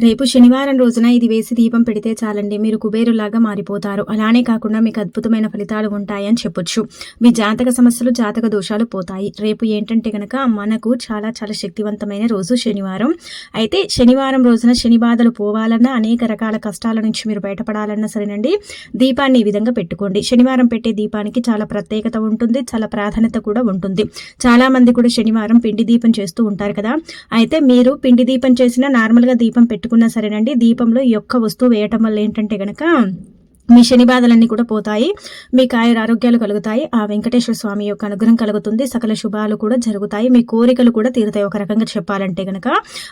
రేపు శనివారం రోజున ఇది వేసి దీపం పెడితే చాలండి మీరు కుబేరులాగా మారిపోతారు. అలానే కాకుండా మీకు అద్భుతమైన ఫలితాలు ఉంటాయని చెప్పొచ్చు. మీ జాతక సమస్యలు జాతక దోషాలు పోతాయి. రేపు ఏంటంటే కనుక మనకు చాలా చాలా శక్తివంతమైన రోజు శనివారం. అయితే శనివారం రోజున శని బాధలు పోవాలన్నా అనేక రకాల కష్టాల నుంచి మీరు బయటపడాలన్నా సరేనండి దీపాన్ని ఈ విధంగా పెట్టుకోండి. శనివారం పెట్టే దీపానికి చాలా ప్రత్యేకత ఉంటుంది చాలా ప్రాధాన్యత కూడా ఉంటుంది. చాలా మంది కూడా శనివారం పిండి దీపం చేస్తూ ఉంటారు కదా. అయితే మీరు పిండి దీపం చేసిన నార్మల్గా దీపం పెట్టి పెట్టుకున్నా సరేనండి. దీపంలో ఈ యొక్క వస్తువు వేయటం వల్ల ఏంటంటే గనక మీ శని బాధలన్నీ కూడా పోతాయి. మీకు ఆయుర ఆరోగ్యాలు కలుగుతాయి. ఆ వెంకటేశ్వర స్వామి యొక్క అనుగ్రహం కలుగుతుంది. సకల శుభాలు కూడా జరుగుతాయి. మీ కోరికలు కూడా తీరుతాయి ఒక రకంగా చెప్పాలంటే గనక.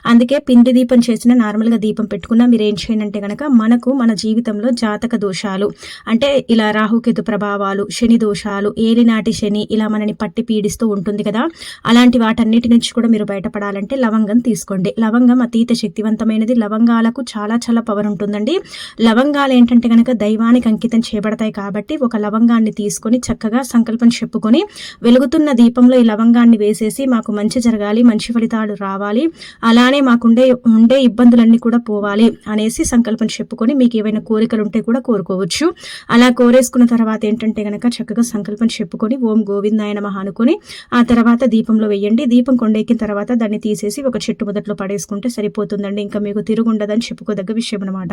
అందుకే పిండి దీపం చేసిన నార్మల్గా దీపం పెట్టుకున్నా మీరు ఏం చేయనంటే గనక మనకు మన జీవితంలో జాతక దోషాలు. అంటే ఇలా రాహుకేతు ప్రభావాలు శని దోషాలు ఏలినాటి శని ఇలా మనని పట్టి పీడిస్తూ ఉంటుంది కదా. అలాంటి వాటన్నిటి నుంచి కూడా మీరు బయటపడాలంటే లవంగం తీసుకోండి. లవంగం అతీత శక్తివంతమైనది. లవంగాలకు చాలా చాలా పవర్ ఉంటుందండి. లవంగాలు ఏంటంటే కనుక శివానికి అంకితం చేయబడతాయి కాబట్టి ఒక లవంగాన్ని తీసుకొని చక్కగా సంకల్పం చెప్పుకొని వెలుగుతున్న దీపంలో ఈ లవంగాన్ని వేసేసి మాకు మంచి జరగాలి మంచి ఫలితాలు రావాలి అలానే మాకుండే ఉండే ఇబ్బందులన్నీ కూడా పోవాలి అనేసి సంకల్పం చెప్పుకొని మీకు ఏవైనా కోరికలు ఉంటే కూడా కోరుకోవచ్చు. అలా కోరేసుకున్న తర్వాత ఏంటంటే గనక చక్కగా సంకల్పం చెప్పుకొని ఓం గోవిందాయ నమః అనుకొని ఆ తర్వాత దీపంలో వేయండి. దీపం కొండెక్కిన తర్వాత దాన్ని తీసేసి ఒక చెట్టు మొదట్లో పడేసుకుంటే సరిపోతుందండి. ఇంకా మీకు తిరుగుండదని చెప్పుకోదగ్గ విషయం అనమాట